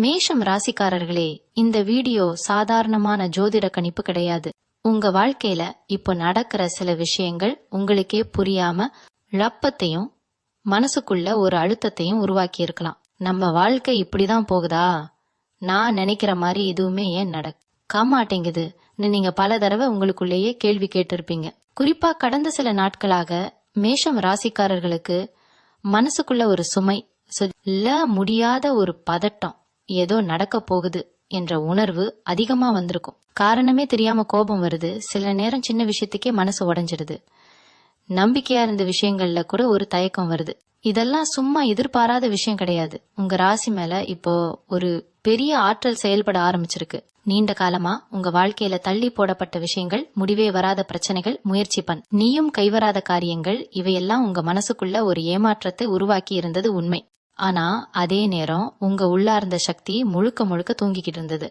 மேஷம் ராசிக்காரர்களே இந்த வீடியோ சாதாரணமான ஜோதிட கணிப்பு கிடையாது. உங்க வாழ்க்கையில இப்போ நடக்கிற சில விஷயங்கள் உங்களுக்கே புரியாம லப்பத்தையும் மனசுக்குள்ள ஒரு அழுத்தத்தையும் உருவாக்கி இருக்கலாம். நம்ம வாழ்க்கை இப்படிதான் போகுதா? நான் நினைக்கிற மாதிரி எதுவுமே ஏன் நடக்க மாட்டேங்குது. நீங்க பல தடவை உங்களுக்குள்ளேயே கேள்வி கேட்டிருப்பீங்க. குறிப்பா கடந்த சில நாட்களாக மேஷம் ராசிக்காரர்களுக்கு மனசுக்குள்ள ஒரு சுமை சொல்ல முடியாத ஒரு பதட்டம். ஏதோ நடக்க போகுது என்ற உணர்வு அதிகமா வந்திருக்கும். காரணமே தெரியாம கோபம் வருது. சில நேரம் சின்ன விஷயத்துக்கே மனசு உடஞ்சிடுது. நம்பிக்கையா இருந்த விஷயங்கள்ல கூட ஒரு தயக்கம் வருது. இதெல்லாம் சும்மா எதிர்பாராத விஷயம் கிடையாது. உங்க ராசி மேல இப்போ ஒரு பெரிய ஆற்றல் செயல்பட ஆரம்பிச்சிருக்கு. நீண்ட காலமா உங்க வாழ்க்கையில தள்ளி போடப்பட்ட விஷயங்கள் முடிவே வராத பிரச்சனைகள் முயற்சி பண். நீயும் கைவராத காரியங்கள் இவையெல்லாம் உங்க மனசுக்குள்ள ஒரு ஏமாற்றத்தை உருவாக்கி இருந்தது உண்மை. ஆனா அதே நேரம் உங்க உள்ளார்ந்த சக்தி முழுக்க முழுக்க தூங்கிக்கிட்டு இருந்தது.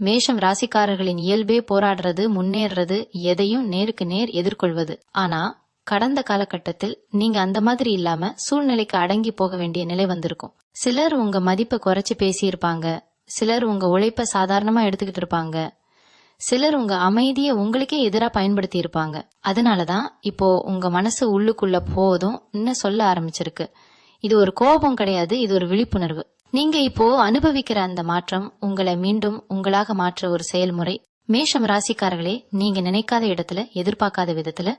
மேஷம் ராசிக்காரர்களின் இயல்பே போராடுறது முன்னேறது எதையும் நேருக்கு நேர் எதிர்கொள்வது. ஆனா கடந்த காலகட்டத்தில் நீங்க அந்த மாதிரி இல்லாம சூழ்நிலைக்கு அடங்கி போக வேண்டிய நிலை வந்திருக்கும். சிலர் உங்க மதிப்பை குறைச்சு பேசியிருப்பாங்க. சிலர் உங்க உழைப்ப சாதாரணமா எடுத்துக்கிட்டு இருப்பாங்க. சிலர் உங்க அமைதியை உங்களுக்கே எதிரா பயன்படுத்தி இருப்பாங்க அதனாலதான் இப்போ உங்க மனசு உள்ளுக்குள்ள போதும் இன்னும் சொல்ல ஆரம்பிச்சிருக்கு. இது ஒரு கோபம் கிடையாது இது ஒரு விழிப்புணர்வு. நீங்க இப்போ அனுபவிக்கிற அந்த மாற்றம் உங்களை மீண்டும் உங்களாக மாற்ற ஒரு செயல்முறை. மேஷம் ராசிக்காரர்களே நீங்க நினைக்காத இடத்துல எதிர்பார்க்காத விதத்துல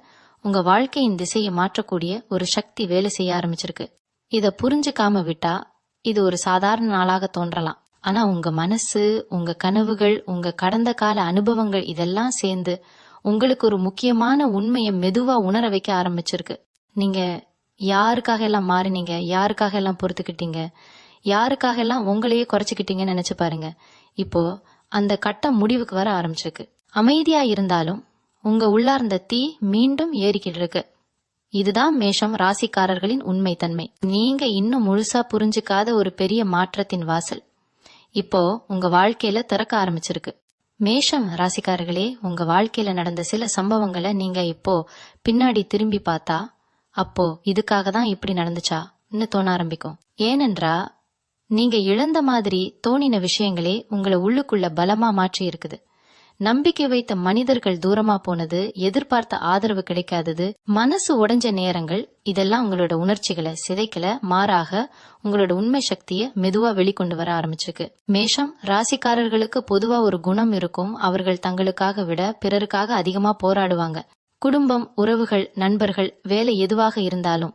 உங்க வாழ்க்கையின் திசையை மாற்றக்கூடிய ஒரு சக்தி வேலை செய்ய ஆரம்பிச்சிருக்கு. இத புரிஞ்சுக்காம விட்டா இது ஒரு சாதாரண நாளாக தோன்றலாம். ஆனா உங்க மனசு உங்க கனவுகள் உங்க கடந்த கால அனுபவங்கள் இதெல்லாம் சேர்ந்து உங்களுக்கு ஒரு முக்கியமான உண்மையை மெதுவா உணர வைக்க ஆரம்பிச்சிருக்கு. நீங்க யாருக்காக எல்லாம் மாறினீங்க? யாருக்காக எல்லாம் பொறுத்துக்கிட்டீங்க? யாருக்காக எல்லாம் உங்களையே குறைச்சிக்கிட்டீங்கன்னு நினைச்சு பாருங்க. இப்போ அந்த கட்டம் முடிவுக்கு வர ஆரம்பிச்சிருக்கு. அமைதியா இருந்தாலும் உங்க உள்ளார்ந்த தீ மீண்டும் ஏறிக்கிட்டு இருக்கு. இதுதான் மேஷம் ராசிக்காரர்களின் உண்மை தன்மை நீங்க இன்னும் முழுசா புரிஞ்சுக்காத ஒரு பெரிய மாற்றத்தின் வாசல். இப்போ உங்க வாழ்க்கையில திறக்க ஆரம்பிச்சிருக்கு. மேஷம் ராசிக்காரர்களே உங்க வாழ்க்கையில நடந்த சில சம்பவங்களை நீங்க இப்போ பின்னாடி திரும்பி பார்த்தா அப்போ இதுக்காக தான் இப்படி நடந்துச்சா? இன்னும் தோண ஆரம்பிக்கும். ஏனென்றா நீங்க இழந்த மாதிரி தோணின விஷயங்களே உங்களை உள்ளுக்குள்ள பலமா மாற்றி இருக்குது. நம்பிக்கை வைத்த மனிதர்கள் தூரமா போனது எதிர்பார்த்த ஆதரவு கிடைக்காதது மனசு உடைஞ்ச நேரங்கள் இதெல்லாம் உங்களோட உணர்ச்சிகளை சிதைக்கல மாறாக உங்களோட உண்மை சக்தியை மெதுவா வெளிக்கொண்டு வர ஆரம்பிச்சிருக்கு. மேஷம் ராசிக்காரர்களுக்கு பொதுவா ஒரு குணம் இருக்கும் அவர்கள் தங்களுக்காக விட பிறருக்காக அதிகமா போராடுவாங்க. குடும்பம் உறவுகள் நண்பர்கள் வேலை எதுவாக இருந்தாலும்.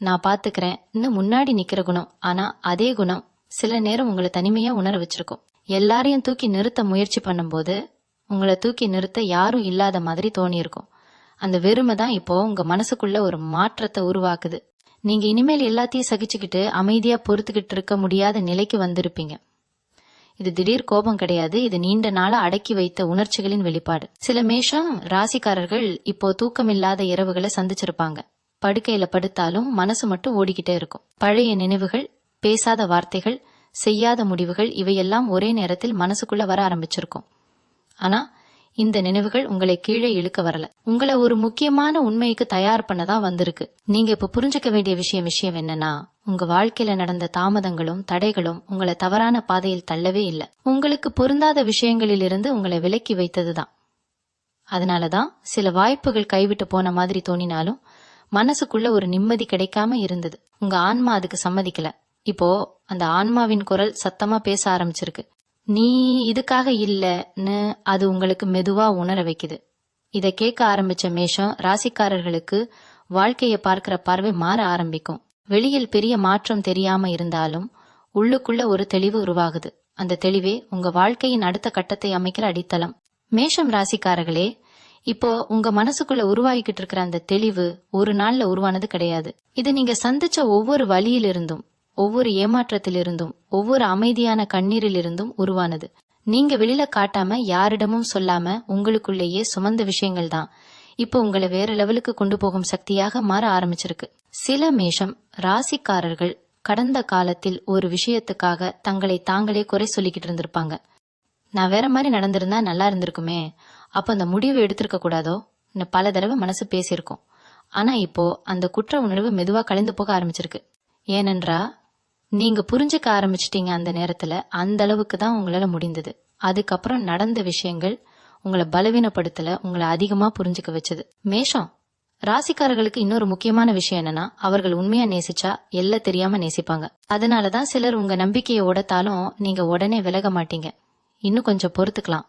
நான் பாத்துக்கிறேன். இன்னும் முன்னாடி நிக்கிற குணம். ஆனா அதே குணம் சில நேரம் உங்களை தனிமையா உணர வச்சிருக்கும். எல்லாரையும் தூக்கி நிறுத்த முயற்சி பண்ணும்போது உங்களை தூக்கி நிறுத்த யாரும் இல்லாத மாதிரி தோணியிருக்கும். அந்த வெறுமை தான் இப்போ உங்க மனசுக்குள்ள ஒரு மாற்றத்தை உருவாக்குது. நீங்க இனிமேல் எல்லாத்தையும் சகிச்சுக்கிட்டு அமைதியா பொறுத்துக்கிட்டு இருக்க முடியாத நிலைக்கு வந்திருப்பீங்க. இது திடீர் கோபம் கிடையாது. இது நீண்ட நாள அடக்கி வைத்த உணர்ச்சிகளின் வெளிப்பாடு. சில மேஷம் ராசிக்காரர்கள் இப்போ தூக்கமில்லாத இரவுகளை சந்திச்சிருப்பாங்க. படுக்கையில படுத்தாலும் மனசு மட்டும் ஓடிக்கிட்டே இருக்கும். பழைய நினைவுகள் பேசாத வார்த்தைகள் செய்யாத முடிவுகள் இவையெல்லாம் ஒரே நேரத்தில் மனசுக்குள்ள வர ஆரம்பிச்சிருக்கும். ஆனா இந்த நினைவுகள் உங்களை கீழே இழுக்க வரல. உங்களை ஒரு முக்கியமான உண்மைக்கு தயார் பண்ணதான் வந்திருக்கு. நீங்க இப்ப புரிஞ்சுக்க வேண்டிய விஷயம் விஷயம் என்னன்னா உங்க வாழ்க்கையில நடந்த தாமதங்களும் தடைகளும் உங்களை தவறான பாதையில் தள்ளவே இல்லை. உங்களுக்கு பொருந்தாத விஷயங்களிலிருந்து உங்களை விலக்கி வைத்ததுதான். அதனாலதான் சில வாய்ப்புகள் கைவிட்டு போன மாதிரி தோணினாலும் மனசுக்குள்ள ஒரு நிம்மதி கிடைக்காம இருந்தது. உங்க ஆன்மா அதுக்கு சம்மதிக்கல. இப்போ அந்த ஆன்மாவின் குரல் சத்தமா பேச ஆரம்பிச்சிருக்கு. நீ இதுக்காக இல்லன்னு அது உங்களுக்கு மெதுவா உணர வைக்குது. இதை கேட்க ஆரம்பிச்ச மேஷம் ராசிக்காரர்களுக்கு வாழ்க்கையை பார்க்கிற பார்வை மாற ஆரம்பிக்கும். வெளியில் பெரிய மாற்றம் தெரியாம இருந்தாலும் உள்ளுக்குள்ள ஒரு தெளிவு உருவாகுது. அந்த தெளிவே உங்க வாழ்க்கையின் அடுத்த கட்டத்தை அமைக்கிற அடித்தளம். மேஷம் ராசிக்காரர்களே இப்போ உங்க மனசுக்குள்ள உருவாகிக்கிட்டு இருக்கிற அந்த தெளிவு ஒரு நாள்ல உருவானது கிடையாது. இது நீங்க சந்திச்ச ஒவ்வொரு வழியிலிருந்தும் ஒவ்வொரு ஏமாற்றத்திலிருந்தும் ஒவ்வொரு அமைதியான கண்ணீரிலிருந்தும் உருவானது. நீங்க வெளியில காட்டாம யாரிடமும் சொல்லாம உங்களுக்குள்ளேயே சுமந்த விஷயங்கள் தான் இப்போ உங்களை வேற லெவலுக்கு கொண்டு போகும் சக்தியாக மாற ஆரம்பிச்சிருக்கு. சில மேஷம் ராசிக்காரர்கள் கடந்த காலத்தில் ஒரு விஷயத்துக்காக தங்களை தாங்களே குறை சொல்லிக்கிட்டு இருந்திருப்பாங்க. நான் வேற மாதிரி நடந்திருந்தா நல்லா இருந்திருக்குமே. அப்ப அந்த முடிவு எடுத்திருக்க கூடாதோ? பல தடவை மனசு பேசியிருக்கோம். ஆனா இப்போ அந்த குற்ற உணர்வு மெதுவா கலைந்து போக ஆரம்பிச்சிருக்கு. ஏனென்றா நீங்க புரிஞ்சுக்க ஆரம்பிச்சிட்டீங்க அந்த நேரத்துல அந்த அளவுக்கு தான் உங்களால முடிந்தது. அதுக்கப்புறம் நடந்த விஷயங்கள் உங்களை பலவீனப்படுத்தல உங்களை அதிகமா புரிஞ்சுக்க வச்சது. மேஷம் ராசிக்காரர்களுக்கு இன்னொரு முக்கியமான விஷயம் என்னன்னா அவர்கள் உண்மையா நேசிச்சா எல்ல தெரியாம நேசிப்பாங்க. அதனாலதான் சிலர் உங்க நம்பிக்கையை உடைத்தாலும் நீங்க உடனே விலக மாட்டீங்க. இன்னும் கொஞ்சம் பொறுத்துக்கலாம்.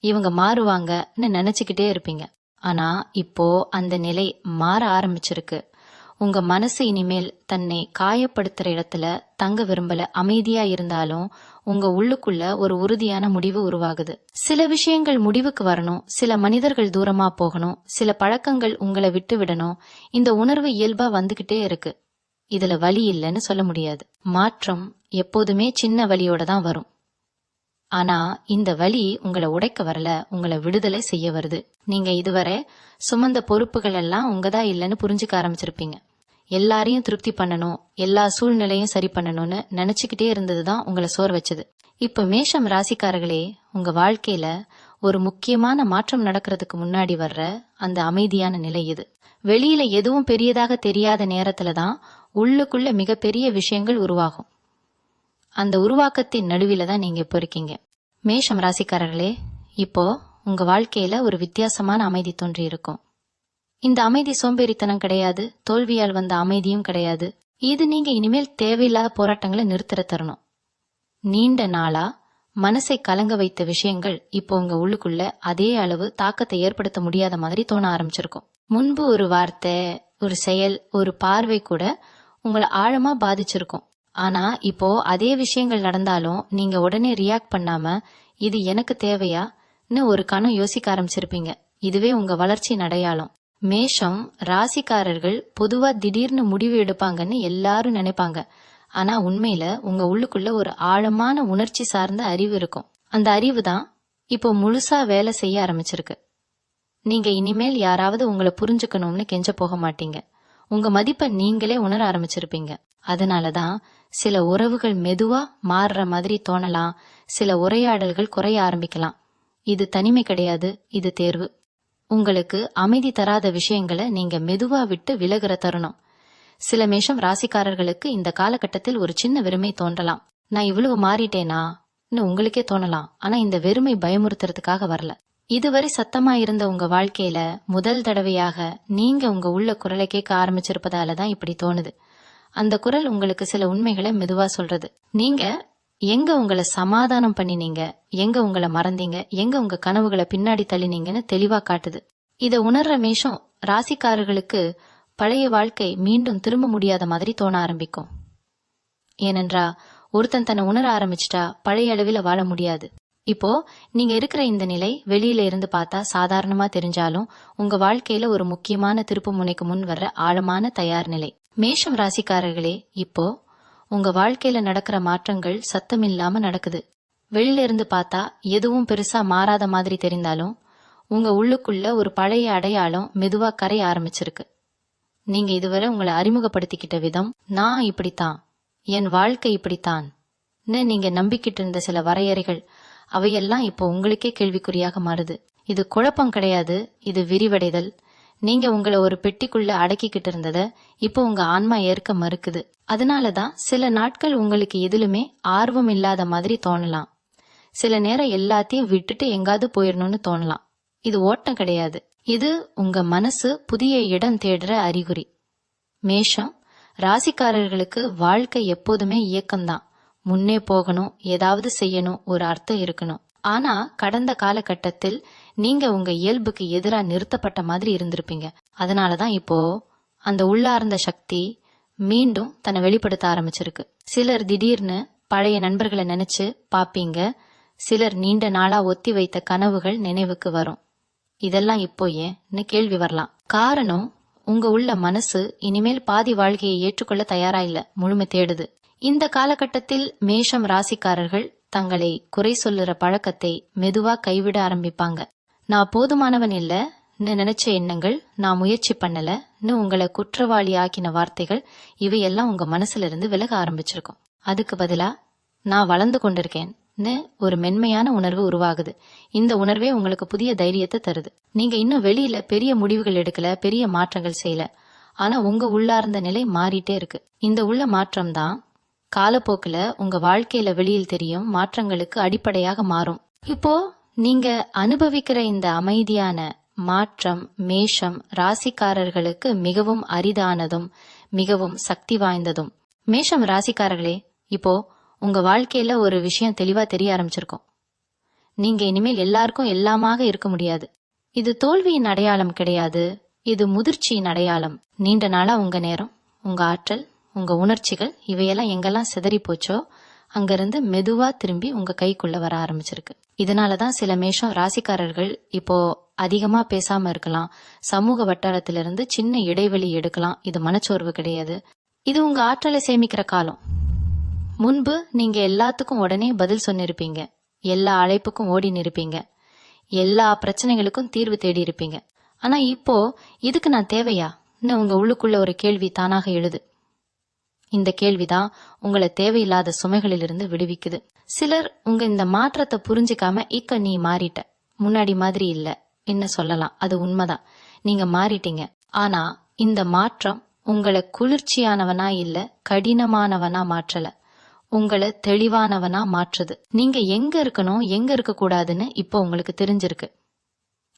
இவங்க மாறுவாங்கன்னு நினைச்சுக்கிட்டே இருப்பீங்க. ஆனா இப்போ அந்த நிலை மாற ஆரம்பிச்சிருக்கு. உங்க மனசு இனிமேல் தன்னை காயப்படுத்துற இடத்துல தங்க விரும்பல அமைதியா இருந்தாலும் உங்க உள்ளுக்குள்ள ஒரு உறுதியான முடிவு உருவாகுது. சில விஷயங்கள் முடிவுக்கு வரணும் சில மனிதர்கள் தூரமா போகணும் சில பழக்கங்கள் உங்களை விட்டு விடணும் இந்த உணர்வு இயல்பா வந்துகிட்டே இருக்கு. இதுல வழி இல்லைன்னு சொல்ல முடியாது. மாற்றம் எப்போதுமே சின்ன வழியோட தான் வரும். ஆனா இந்த வழி உங்களை உடைக்க வரல உங்களை விடுதலை செய்ய வருது. நீங்க இதுவரை சுமந்த பொறுப்புகள் எல்லாம் உங்கதான் இல்லைன்னு புரிஞ்சுக்க ஆரம்பிச்சிருப்பீங்க. எல்லாரையும் திருப்தி பண்ணணும் எல்லா சூழ்நிலையும் சரி பண்ணணும்னு நினைச்சுக்கிட்டே இருந்ததுதான் உங்களை சோர் வச்சது. இப்ப மேஷம் ராசிக்காரர்களே உங்க வாழ்க்கையில ஒரு முக்கியமான மாற்றம் நடக்கிறதுக்கு முன்னாடி வர்ற அந்த அமைதியான நிலை இது. வெளியில எதுவும் பெரியதாக தெரியாத நேரத்துல தான் உள்ளுக்குள்ள மிகப்பெரிய விஷயங்கள் உருவாகும். அந்த உருவாக்கத்தின் நடுவில தான் நீங்க இப்போ இருக்கீங்க. மேஷம் ராசிக்காரர்களே இப்போ உங்க வாழ்க்கையில ஒரு வித்தியாசமான அமைதி தோன்றி இருக்கும் இந்த அமைதி சோம்பேறித்தனம் கிடையாது. தோல்வியால் வந்த அமைதியும் கிடையாது. இது நீங்க இனிமேல் தேவையில்லாத போராட்டங்களை நிறுத்துற தரணும். நீண்ட நாளா மனசை கலங்க வைத்த விஷயங்கள் இப்போ உங்க உள்ளுக்குள்ள அதே அளவு தாக்கத்தை ஏற்படுத்த முடியாத மாதிரி தோண ஆரம்பிச்சிருக்கும். முன்பு ஒரு வார்த்தை ஒரு செயல் ஒரு பார்வை கூட உங்களை ஆழமா பாதிச்சிருக்கும். ஆனா இப்போ அதே விஷயங்கள் நடந்தாலும் நீங்க உடனே ரியாக்ட் பண்ணாம இது எனக்கு தேவையான்னு ஒரு கணம் யோசிக்க ஆரம்பிச்சிருப்பீங்க. இதுவே உங்க வளர்ச்சி அடையாளம். மேஷம் ராசிக்காரர்கள் பொதுவா திடீர்னு முடிவு எடுப்பாங்கன்னு எல்லாரும் நினைப்பாங்க. ஆனா உண்மையில உங்க உள்ளுக்குள்ள ஒரு ஆழமான உணர்ச்சி சார்ந்த அறிவு இருக்கும். அந்த அறிவு தான் இப்போ முழுசா வேலை செய்ய ஆரம்பிச்சிருக்கு. நீங்க இனிமேல் யாராவது உங்களை புரிஞ்சுக்கணும்னு கெஞ்ச போக மாட்டீங்க. உங்க மதிப்பை நீங்களே உணர ஆரம்பிச்சிருப்பீங்க. அதனாலதான் சில உறவுகள் மெதுவா மாறுற மாதிரி தோணலாம். சில உரையாடல்கள் குறைய ஆரம்பிக்கலாம். இது தனிமை கிடையாது இது தேர்வு. உங்களுக்கு அமைதி தராத விஷயங்களை நீங்க மெதுவா விட்டு விலகுற தருணம். சில மேஷம் ராசிக்காரர்களுக்கு இந்த காலகட்டத்தில் ஒரு சின்ன வெறுமை தோன்றலாம். நான் இவ்வளவு மாறிட்டேனா? உங்களுக்கே தோணலாம். ஆனா இந்த வெறுமை பயமுறுத்துறதுக்காக வரல. இதுவரை சத்தமா இருந்த உங்க வாழ்க்கையில முதல் தடவையாக நீங்க உங்க உள்ள குரலை கேட்க ஆரம்பிச்சிருப்பதால தான் இப்படி தோணுது. அந்த குரல் உங்களுக்கு சில உண்மைகளை மெதுவா சொல்றது. நீங்க எங்க உங்களை சமாதானம் பண்ணினீங்க? எங்க உங்களை மறந்தீங்க? எங்க உங்க கனவுகளை பின்னாடி தள்ளினீங்கன்னு தெளிவா காட்டுது. இதை உணர்ற மேஷம் ராசிக்காரர்களுக்கு பழைய வாழ்க்கை மீண்டும் திரும்ப முடியாத மாதிரி தோண ஆரம்பிக்கும். ஏனென்றா ஒருத்தன் தன்னை உணர ஆரம்பிச்சிட்டா பழைய அளவில் வாழ முடியாது. இப்போ நீங்க இருக்கிற இந்த நிலை வெளியில இருந்து பார்த்தா சாதாரணமா தெரிஞ்சாலும் உங்க வாழ்க்கையில ஒரு முக்கியமான திருப்பு முனைக்கு முன் வர்ற ஆழமான தயார் நிலை. மேஷம் ராசிக்காரர்களே இப்போ உங்க வாழ்க்கையில நடக்கிற மாற்றங்கள் சத்தம் இல்லாம நடக்குது. வெளியில இருந்து பார்த்தா எதுவும் பெருசா மாறாத மாதிரி தெரிந்தாலும் உங்க உள்ளுக்குள்ள ஒரு பழைய அடையாளம் மெதுவா கரைய ஆரம்பிச்சிருக்கு. நீங்க இதுவரை உங்களை அறிமுகப்படுத்திக்கிட்ட விதம் நான் இப்படித்தான் என் வாழ்க்கை இப்படித்தான் நீங்க நம்பிக்கிட்டு இருந்த சில வரையறைகள் அவையெல்லாம் இப்போ உங்களுக்கே கேள்விக்குறியாக மாறுது. இது குழப்பம் கிடையாது இது விரிவடைதல். நீங்க உங்களை ஒரு பெட்டிக்குள்ள அடக்கிக்கிட்டு இருந்தத இப்போ உங்க ஆன்மா ஏற்க மறுக்குது. அதனாலதான் சில நாட்கள் உங்களுக்கு எதிலுமே ஆர்வம் இல்லாத மாதிரி தோணலாம். சில நேரம் எல்லாத்தையும் விட்டுட்டு எங்காவது போயிடணும்னு தோணலாம். இது ஓட்டம் கிடையாது. இது உங்க மனசு புதிய இடம் தேடுற அறிகுறி. மேஷம் ராசிக்காரர்களுக்கு வாழ்க்கை எப்போதுமே இயக்கம்தான். முன்னே போகணும் ஏதாவது செய்யணும் ஒரு அர்த்தம் இருக்கணும். ஆனா கடந்த காலகட்டத்தில் நீங்க உங்க இயல்புக்கு எதிரா நிறுத்தப்பட்ட மாதிரி இருந்திருப்பீங்க. அதனாலதான் இப்போ அந்த உள்ளார்ந்த சக்தி மீண்டும் தன்னை வெளிப்படுத்த ஆரம்பிச்சிருக்கு. சிலர் திடீர்னு பழைய நண்பர்களை நினைச்சு பாப்பீங்க. சிலர் நீண்ட நாளா ஒத்தி வைத்த கனவுகள் நினைவுக்கு வரும். இதெல்லாம் இப்போ ஏன்னு கேள்வி வரலாம். காரணம் உங்க உள்ள மனசு இனிமேல் பாதி வாழ்க்கையை ஏற்றுக்கொள்ள தயாரா இல்ல முழுமை தேடுது. இந்த காலகட்டத்தில் மேஷம் ராசிக்காரர்கள் தங்களை குறை சொல்லுற பழக்கத்தை மெதுவா கைவிட ஆரம்பிப்பாங்க. நான் போதுமானவன் இல்லைன்னு நினைச்ச எண்ணங்கள் நான் முயற்சி பண்ணலன்னு உங்களை குற்றவாளி ஆக்கின வார்த்தைகள் இவையெல்லாம் உங்க மனசுல இருந்து விலக ஆரம்பிச்சிருக்கும். அதுக்கு பதிலா நான் வளர்ந்து கொண்டிருக்கேன்னு ஒரு மென்மையான உணர்வு உருவாகுது. இந்த உணர்வே உங்களுக்கு புதிய தைரியத்தை தருது. நீங்க இன்னும் வெளியில பெரிய முடிவுகள் எடுக்கல பெரிய மாற்றங்கள் செய்யல. ஆனா உங்க உள்ளார்ந்த நிலை மாறிட்டே இருக்கு. இந்த உள்ள மாற்றம் தான் காலப்போக்கில் உங்க வாழ்க்கையில வெளியில் தெரியும் மாற்றங்களுக்கு அடிப்படையாக மாறும். இப்போ நீங்க அனுபவிக்கிற இந்த அமைதியான மாற்றம் மேஷம் ராசிக்காரர்களுக்கு மிகவும் அரிதானதும் மிகவும் சக்தி வாய்ந்ததும். மேஷம் ராசிக்காரர்களே இப்போ உங்க வாழ்க்கையில ஒரு விஷயம் தெளிவா தெரிய ஆரம்பிச்சிருக்கோம். நீங்க இனிமேல் எல்லாருக்கும் எல்லாமாக இருக்க முடியாது. இது தோல்வியின் அடையாளம் கிடையாது. இது முதிர்ச்சியின் அடையாளம். நீண்ட நாளா உங்க நேரம் உங்க ஆற்றல் உங்க உணர்ச்சிகள் இவையெல்லாம் எங்கெல்லாம் சிதறி போச்சோ அங்கிருந்து மெதுவா திரும்பி உங்க கைக்குள்ள வர ஆரம்பிச்சிருக்கு. இதனாலதான் சில மேஷம் ராசிக்காரர்கள் இப்போ அதிகமா பேசாம இருக்கலாம். சமூக வட்டாரத்திலிருந்து சின்ன இடைவெளி எடுக்கலாம். இது மனச்சோர்வு கிடையாது. இது உங்க ஆற்றலை சேமிக்கிற காலம். முன்பு நீங்க எல்லாத்துக்கும் உடனே பதில் சொன்னிருப்பீங்க எல்லா அழைப்புக்கும் ஓடி நிற்பீங்க. எல்லா பிரச்சனைகளுக்கும் தீர்வு தேடி இருப்பீங்க. ஆனா இப்போ இதுக்கு நான் தேவையா? இன்னும் உங்க உள்ளுக்குள்ள ஒரு கேள்வி தானாக எழுது. இந்த கேள்விதான் உங்களை தேவையில்லாத சுமைகளிலிருந்து விடுவிக்குது. சிலர் உங்க இந்த மாற்றத்தை புரிஞ்சுக்காம இக்க நீ மாறிட்ட. முன்னாடி மாதிரி இல்ல. என்ன சொல்லலாம். அது உண்மைதான். நீங்க மாறிட்டீங்க. ஆனா இந்த மாற்றம் உங்களை குளிர்ச்சியானவனா இல்ல கடினமானவனா மாற்றல. உங்களை தெளிவானவனா மாற்றுது. நீங்க எங்க இருக்கணும் எங்க இருக்க கூடாதுன்னு இப்போ உங்களுக்கு தெரிஞ்சிருக்கு.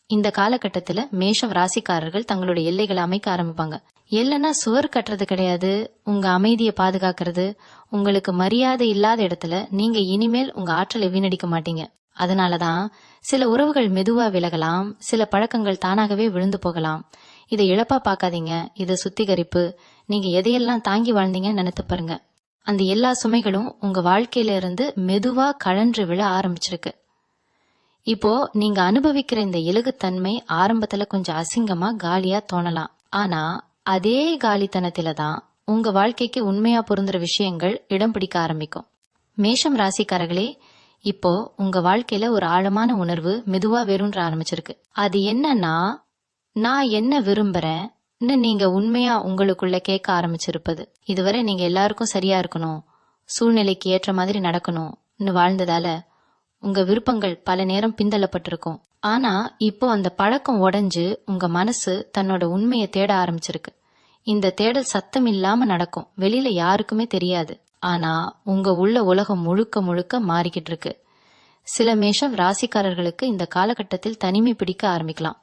இந்த காலகட்டத்துல மேஷம் ராசிக்காரர்கள் தங்களுடைய எல்லைகளை அமைக்க ஆரம்பிப்பாங்க. இல்லைன்னா சுவர் கட்டுறது கிடையாது. உங்கள் அமைதியை பாதுகாக்கிறது உங்களுக்கு மரியாதை இல்லாத இடத்துல நீங்கள் இனிமேல் உங்கள் ஆற்றலை வீணடிக்க மாட்டீங்க. அதனாலதான் சில உறவுகள் மெதுவாக விலகலாம் சில பழக்கங்கள் தானாகவே விழுந்து போகலாம். இதை இழப்பா பார்க்காதீங்க. இது சுத்திகரிப்பு. நீங்க எதையெல்லாம் தாங்கி வாழ்ந்தீங்கன்னு நினைத்து பாருங்க. அந்த எல்லா சுமைகளும் உங்க வாழ்க்கையில இருந்து மெதுவா கழன்று விழ ஆரம்பிச்சிருக்கு. இப்போ நீங்க அனுபவிக்கிற இந்த இலகுத்தன்மை ஆரம்பத்துல கொஞ்சம் அசிங்கமா காலியா தோணலாம். ஆனா அதே காலித்தனத்தில தான் உங்க வாழ்க்கைக்கு உண்மையா பொருந்துற விஷயங்கள் இடம் பிடிக்க ஆரம்பிக்கும். மேஷம் ராசிக்காரர்களே இப்போ உங்க வாழ்க்கையில ஒரு ஆழமான உணர்வு மெதுவா வெறுன்ற ஆரம்பிச்சிருக்கு. அது என்னன்னா நான் என்ன விரும்புறேன் நீங்க உண்மையா உங்களுக்குள்ள கேட்க ஆரம்பிச்சிருப்பது. இதுவரை நீங்க எல்லாருக்கும் சரியா இருக்கணும் சூழ்நிலைக்கு ஏற்ற மாதிரி நடக்கணும்னு வாழ்ந்ததால உங்க விருப்பங்கள் பல நேரம் பிந்தள்ளப்பட்டிருக்கும் ஆனா இப்போ அந்த பழக்கம் உடைஞ்சு உங்க மனசு தன்னோட உண்மையை தேட ஆரம்பிச்சிருக்கு. இந்த தேடல் சத்தம் இல்லாம நடக்கும். வெளியில யாருக்குமே தெரியாது. ஆனா உங்க உள்ள உலகம் முழுக்க முழுக்க மாறிக்கிட்டு இருக்கு. சில மேஷம் ராசிக்காரர்களுக்கு இந்த காலகட்டத்தில் தனிமை பிடிக்க ஆரம்பிக்கலாம்.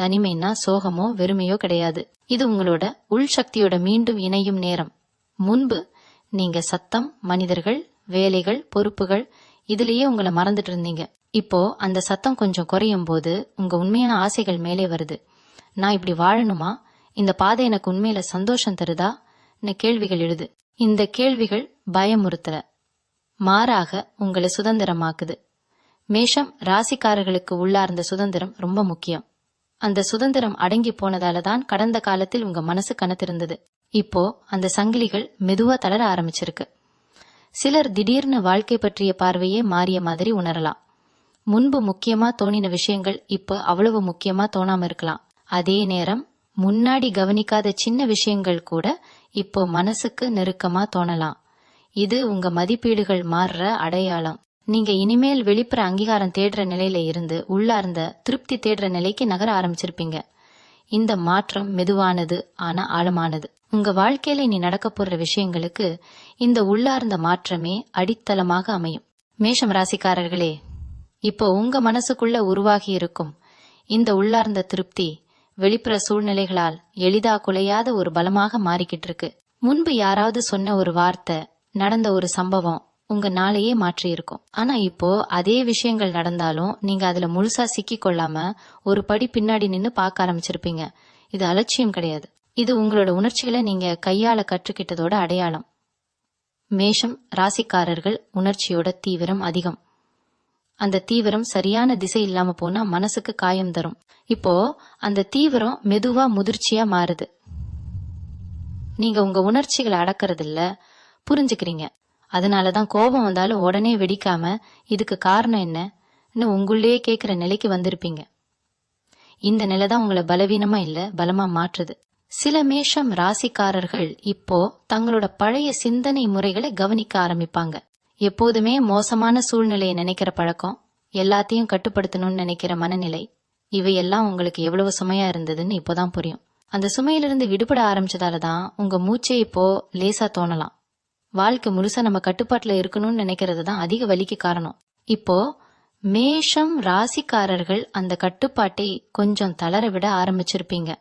தனிமைன்னா சோகமோ வெறுமையோ கிடையாது. இது உங்களோட உள் சக்தியோட மீண்டும் இணையும் நேரம். முன்பு நீங்க சத்தம் மனிதர்கள் வேலைகள் பொறுப்புகள் இதுலயே உங்களை மறந்துட்டு இருந்தீங்க. இப்போ அந்த சத்தம் கொஞ்சம் குறையும் போது உங்க உண்மையான ஆசைகள் மேலே வருது. நான் இப்படி வாழணுமா? இந்த பாதை எனக்கு உண்மையில சந்தோஷம் தருதா? கேள்விகள் எழுது. இந்த கேள்விகள் பயமுறுத்தல. மாறாக உங்களை சுதந்திரமாக்குது. மேஷம் ராசிக்காரர்களுக்கு உள்ளார்ந்த சுதந்திரம் ரொம்ப முக்கியம். அந்த சுதந்திரம் அடங்கி போனதால தான் கடந்த காலத்தில் உங்க மனசு கனத்திருந்தது. இப்போ அந்த சங்கிலிகள் மெதுவா தளர ஆரம்பிச்சிருக்கு. சிலர் திடீர்னு வாழ்க்கை பற்றிய பார்வையே மாறிய மாதிரி உணரலாம். முன்பு முக்கியமா தோணின விஷயங்கள் இப்போ அவ்வளவு முக்கியமா தோணாம இருக்கலாம். அதே நேரம் முன்னாடி கவனிக்காத சின்ன விஷயங்கள் கூட இப்போ மனசுக்கு நெருக்கமா தோணலாம். இது உங்க மதிப்பீடுகள் மாறுற அடையாளம். நீங்க இனிமேல் வெளிப்புற அங்கீகாரம் தேடுற நிலையில இருந்து உள்ளார்ந்த திருப்தி தேடுற நிலைக்கு நகர ஆரம்பிச்சிருப்பீங்க. இந்த மாற்றம் மெதுவானது ஆனா ஆழமானது. உங்க வாழ்க்கையில நீ நடக்க போற விஷயங்களுக்கு இந்த உள்ளார்ந்த மாற்றமே அடித்தளமாக அமையும். மேஷம் ராசிக்காரர்களே இப்போ உங்க மனசுக்குள்ள உருவாகி இருக்கும் இந்த உள்ளார்ந்த திருப்தி வெளிப்புற சூழ்நிலைகளால் எளிதா குலையாத ஒரு பலமாக மாறிக்கிட்டு இருக்கு முன்பு யாராவது சொன்ன ஒரு வார்த்தை நடந்த ஒரு சம்பவம் உங்க நாளையே மாற்றி இருக்கும் ஆனா இப்போ அதே விஷயங்கள் நடந்தாலும் நீங்க அதுல முழுசா சிக்கி கொள்ளாம ஒரு படி பின்னாடி நின்னு பார்க்க ஆரம்பிச்சிருப்பீங்க. இது அலட்சியம் கிடையாது. இது உங்களோட உணர்ச்சிகளை நீங்க கையால கற்றுக்கிட்டதோட அடையாளம். மேஷம் ராசிக்காரர்கள் உணர்ச்சியோட தீவிரம் அதிகம். அந்த தீவிரம் சரியான திசை இல்லாம போனா மனசுக்கு காயம் தரும். இப்போ அந்த தீவிரம் மெதுவா முதிர்ச்சியா மாறுது. நீங்க உங்க உணர்ச்சிகளை அடக்கிறது இல்ல புரிஞ்சுக்கிறீங்க. அதனாலதான் கோபம் வந்தாலும் உடனே வெடிக்காம இதுக்கு காரணம் என்னன்னு உங்களையே கேக்குற நிலைக்கு வந்திருப்பீங்க. இந்த நிலை தான் உங்களை பலவீனமா இல்ல பலமா மாற்றுது. சில மேஷம் ராசிக்காரர்கள் இப்போ தங்களோட பழைய சிந்தனை முறைகளை கவனிக்க ஆரம்பிப்பாங்க. எப்போதுமே மோசமான சூழ்நிலையை நினைக்கிற பழக்கம் எல்லாத்தையும் கட்டுப்படுத்தணும்னு நினைக்கிற மனநிலை இவையெல்லாம் உங்களுக்கு எவ்வளவு சுமையா இருந்ததுன்னு இப்போதான் புரியும். அந்த சுமையிலிருந்து விடுபட ஆரம்பிச்சதால தான் உங்க மூச்சை இப்போ லேசா தோணலாம். வாழ்க்கை முழுசா நம்ம கட்டுப்பாட்டுல இருக்கணும்னு நினைக்கிறது தான் அதிக வலிக்கு காரணம். இப்போ மேஷம் ராசிக்காரர்கள் அந்த கட்டுப்பாட்டை கொஞ்சம் தளர விட ஆரம்பிச்சிருப்பீங்க.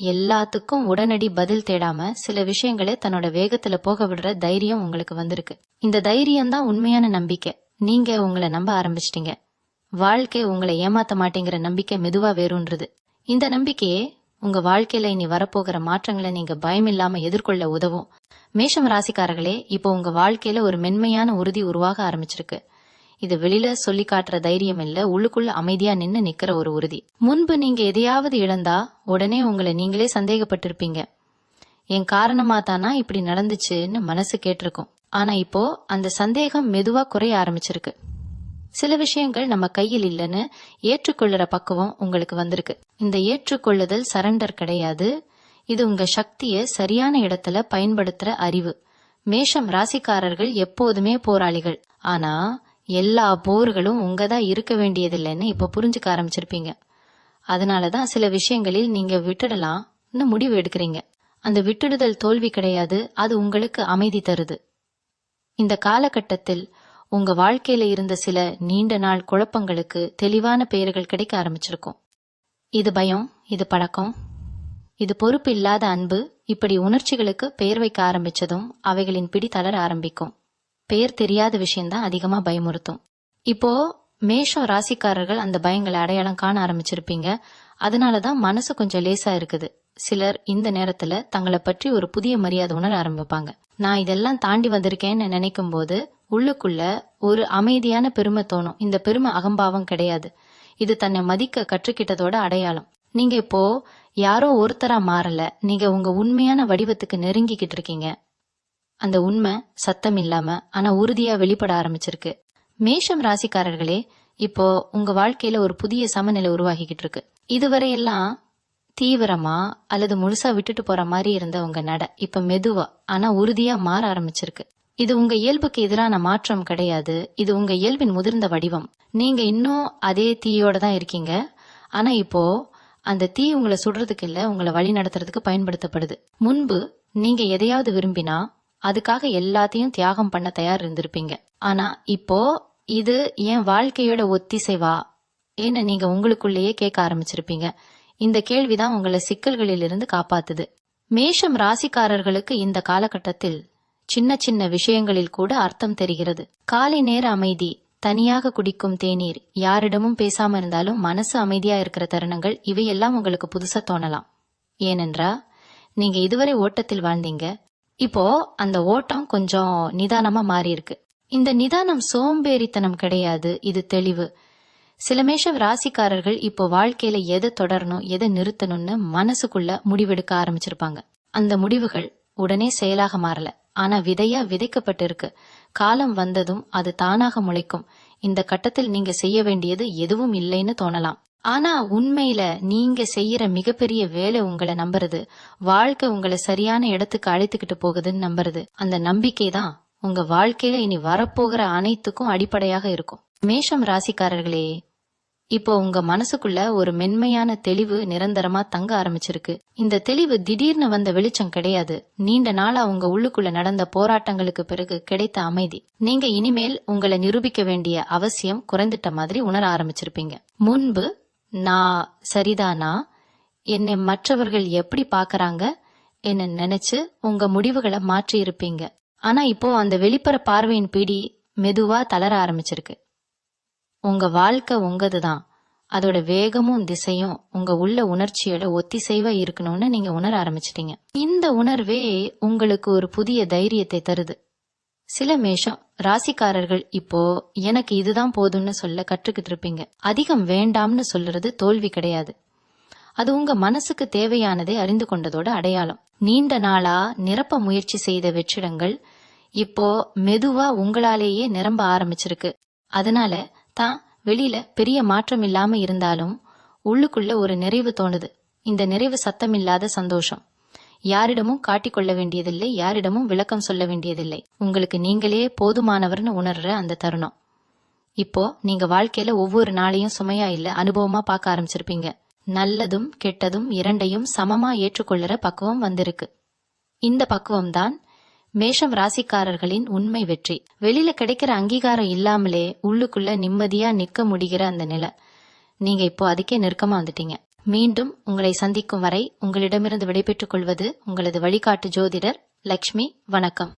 எல்லாத்துக்கும் உடனடி பதில் தேடாம சில விஷயங்களை தன்னோட வேகத்துல போக விடுற தைரியம் உங்களுக்கு வந்திருக்கு. இந்த தைரியம் தான் உண்மையான நம்பிக்கை. நீங்க உங்களை நம்ப ஆரம்பிச்சிட்டீங்க. வாழ்க்கை உங்களை ஏமாத்த மாட்டேங்கிற நம்பிக்கை மெதுவா வேறுன்றது இந்த நம்பிக்கையே உங்க வாழ்க்கையில இனி வரப்போகிற மாற்றங்களை நீங்க பயமில்லாம எதிர்கொள்ள உதவும். மேஷம் ராசிக்காரர்களே இப்போ உங்க வாழ்க்கையில ஒரு மென்மையான உறுதி உருவாக ஆரம்பிச்சிருக்கு. இது வெளியில சொல்லி காட்டுற தைரியம் இல்ல. உள்ளுக்குள்ள அமைதியா நின்னு நிக்கிற ஒரு உறுதி. முன்பு நீங்க எதையாவது இழந்தா உடனே உங்களை நீங்களே சந்தேகப்பட்டிருப்பீங்க. என் காரணமா தானா இப்படி நடந்துச்சுன்னு மனசு கேட்டிருக்கும். ஆனா இப்போ அந்த சந்தேகம் மெதுவா குறைய ஆரம்பிச்சிருக்கு. சில விஷயங்கள் நம்ம கையில் இல்லைன்னு ஏற்றுக்கொள்ளுற பக்குவம் உங்களுக்கு வந்திருக்கு. இந்த ஏற்றுக்கொள்ளுதல் சரண்டர் கிடையாது. இது உங்க சக்தியை சரியான இடத்துல பயன்படுத்துற அறிவு. மேஷம் ராசிக்காரர்கள் எப்போதுமே போராளிகள். ஆனா எல்லா போர்களும் உங்க தான் இருக்க வேண்டியதில்லைன்னு இப்போ புரிஞ்சுக்க ஆரம்பிச்சிருப்பீங்க. அதனால தான் சில விஷயங்களில் நீங்க விட்டுடலாம்னு முடிவு எடுக்கிறீங்க. அந்த விட்டுடுதல் தோல்வி கிடையாது அது உங்களுக்கு அமைதி தருது. இந்த காலகட்டத்தில் உங்க வாழ்க்கையில இருந்த சில நீண்ட நாள் குழப்பங்களுக்கு தெளிவான பெயர்கள் கிடைக்க ஆரம்பிச்சிருக்கும். இது பயம் இது பழக்கம். இது பொறுப்பு இல்லாத அன்பு இப்படி உணர்ச்சிகளுக்கு பெயர் வைக்க ஆரம்பிச்சதும் அவைகளின் பிடி தளர ஆரம்பிக்கும். பெயர் தெரியாத விஷயம்தான் அதிகமாக பயமுறுத்தும். இப்போ மேஷம் ராசிக்காரர்கள் அந்த பயங்களை அடையாளம் காண ஆரம்பிச்சிருப்பீங்க. அதனாலதான் மனசு கொஞ்சம் லேசா இருக்குது. சிலர் இந்த நேரத்துல தங்களை பற்றி ஒரு புதிய மரியாதை உணர ஆரம்பிப்பாங்க. நான் இதெல்லாம் தாண்டி வந்திருக்கேன்னு நினைக்கும் போது உள்ளுக்குள்ள ஒரு அமைதியான பெருமை தோணும். இந்த பெருமை அகம்பாவம் கிடையாது. இது தன்னை மதிக்க கற்றுக்கிட்டதோட அடையாளம். நீங்க இப்போ யாரோ ஒருத்தரா மாறல. நீங்க உங்க உண்மையான வடிவத்துக்கு நெருங்கிக்கிட்டு இருக்கீங்க. அந்த உண்மை சத்தம் இல்லாம ஆனா உறுதியா வெளிப்பட ஆரம்பிச்சிருக்கு. மேஷம் ராசிக்காரர்களே இப்போ உங்க வாழ்க்கையில ஒரு புதிய சமநிலை உருவாகிக்கிட்டு இருக்கு. இதுவரையெல்லாம் தீவிரமா அல்லது முழுசா விட்டுட்டு போற மாதிரி இருந்த உங்க நட இப்ப மெதுவா ஆனா உறுதியா மாற ஆரம்பிச்சிருக்கு. இது உங்க இயல்புக்கு எதிரான மாற்றம் கிடையாது. இது உங்க இயல்பின் முதிர்ந்த வடிவம். நீங்க இன்னும் அதே தீயோட தான் இருக்கீங்க. ஆனா இப்போ அந்த தீ உங்களை சுடுறதுக்கு இல்ல உங்களை வழி நடத்துறதுக்கு பயன்படுத்தப்படுது. முன்பு நீங்க எதையாவது விரும்பினா அதுக்காக எல்லாத்தையும் தியாகம் பண்ண தயார் இருந்திருப்பீங்க. ஆனா இப்போ இது என் வாழ்க்கையோட ஒத்திசைவா? ஏன்னு நீங்க உங்களுக்குள்ளேயே கேட்க ஆரம்பிச்சிருப்பீங்க. இந்த கேள்விதான் உங்களை சிக்கல்களில் இருந்து காப்பாத்துது. மேஷம் ராசிக்காரர்களுக்கு இந்த காலகட்டத்தில் சின்ன சின்ன விஷயங்களில் கூட அர்த்தம் தெரிகிறது. காலை நேர அமைதி தனியாக குடிக்கும் தேநீர் யாரிடமும் பேசாம இருந்தாலும் மனசு அமைதியா இருக்கிற தருணங்கள் இவையெல்லாம் உங்களுக்கு புதுசா தோணலாம். ஏனென்றா நீங்க இதுவரை ஓட்டத்தில் வாழ்ந்தீங்க. இப்போ அந்த ஓட்டம் கொஞ்சம் நிதானமா மாறி இருக்கு இந்த நிதானம் சோம்பேறித்தனம் கிடையாது இது தெளிவு. சில மேஷ ராசிக்காரர்கள் இப்போ வாழ்க்கையில எதை தொடரணும் எதை நிறுத்தணும்னு மனசுக்குள்ள முடிவெடுக்க ஆரம்பிச்சிருப்பாங்க. அந்த முடிவுகள் உடனே செயலாக மாறல. ஆனா விதையா விதைக்கப்பட்டிருக்கு. காலம் வந்ததும் அது தானாக முளைக்கும். இந்த கட்டத்தில் நீங்க செய்ய வேண்டியது எதுவும் இல்லைன்னு தோணலாம். ஆனா உண்மையில நீங்க செய்யற மிகப்பெரிய வேலை உங்களை நம்புறது. வாழ்க்கை உங்களை சரியான இடத்துக்கு அழைத்துக்கிட்டு போகுதுன்னு நம்புறது. அந்த நம்பிக்கை தான் உங்க வாழ்க்கையில இனி வரப்போகிற அனைத்துக்கும் அடிப்படையாக இருக்கும். மேஷம் ராசிக்காரர்களே இப்போ உங்க மனசுக்குள்ள ஒரு மென்மையான தெளிவு நிரந்தரமா தங்க ஆரம்பிச்சிருக்கு. இந்த தெளிவு திடீர்னு வந்த வெளிச்சம் கிடையாது. நீண்ட நாளா உங்க உள்ளுக்குள்ள நடந்த போராட்டங்களுக்கு பிறகு கிடைத்த அமைதி. நீங்க இனிமேல் உங்களை நிரூபிக்க வேண்டிய அவசியம் குறைந்துட்ட மாதிரி உணர ஆரம்பிச்சிருப்பீங்க. முன்பு நான் சரிதானா? என்னை மற்றவர்கள் எப்படி பாக்குறாங்க? என்ன நினைச்சு உங்க முடிவுகளை மாற்றி இருப்பீங்க. ஆனா இப்போ அந்த வெளிப்புற பார்வையின் பிடி மெதுவா தளர ஆரம்பிச்சிருக்கு. உங்க வாழ்க்கை உங்கதுதான். அதோட வேகமும் திசையும் உங்க உள்ள உணர்ச்சியோட ஒத்திசைவா இருக்கணும்னு நீங்க உணர ஆரம்பிச்சிட்டீங்க. இந்த உணர்வே உங்களுக்கு ஒரு புதிய தைரியத்தை தருது. சில மேஷம் ராசிக்காரர்கள் இப்போ எனக்கு இதுதான் போதும்னு சொல்ல கற்றுக்கிட்டு இருப்பீங்க. அதிகம் வேண்டாம்னு சொல்றது தோல்வி கிடையாது. அது உங்க மனசுக்கு தேவையானதை அறிந்து கொண்டதோட அடையாளம். நீண்ட நாளா நிரப்ப முயற்சி செய்த வெற்றிடங்கள் இப்போ மெதுவா உங்களாலேயே நிரம்ப ஆரம்பிச்சிருக்கு. அதனால தான் வெளியில பெரிய மாற்றம் இல்லாம இருந்தாலும் உள்ளுக்குள்ள ஒரு நிறைவு தோணுது. இந்த நிறைவு சத்தமில்லாத சந்தோஷம். யாரிடமும் காட்டிக்கொள்ள வேண்டியதில்லை யாரிடமும் விளக்கம் சொல்ல வேண்டியதில்லை. உங்களுக்கு நீங்களே போதுமானவர்னு உணர்ற அந்த தருணம். இப்போ நீங்க வாழ்க்கையில ஒவ்வொரு நாளையும் சுமையா இல்ல அனுபவமா பார்க்க ஆரம்பிச்சிருப்பீங்க. நல்லதும் கெட்டதும் இரண்டையும் சமமா ஏற்றுக்கொள்ளுற பக்குவம் வந்திருக்கு. இந்த பக்குவம் தான் மேஷம் ராசிக்காரர்களின் உண்மை வெற்றி. வெளியில கிடைக்கிற அங்கீகாரம் இல்லாமலே உள்ளுக்குள்ள நிம்மதியா நிக்க முடிகிற அந்த நிலை. நீங்க இப்போ அதுக்கே நெருக்கமா வந்துட்டீங்க. மீண்டும் உங்களை சந்திக்கும் வரை உங்களிடமிருந்து விடைபெற்றுக் கொள்வது உங்களது வழிகாட்டு ஜோதிடர் லக்ஷ்மி. வணக்கம்.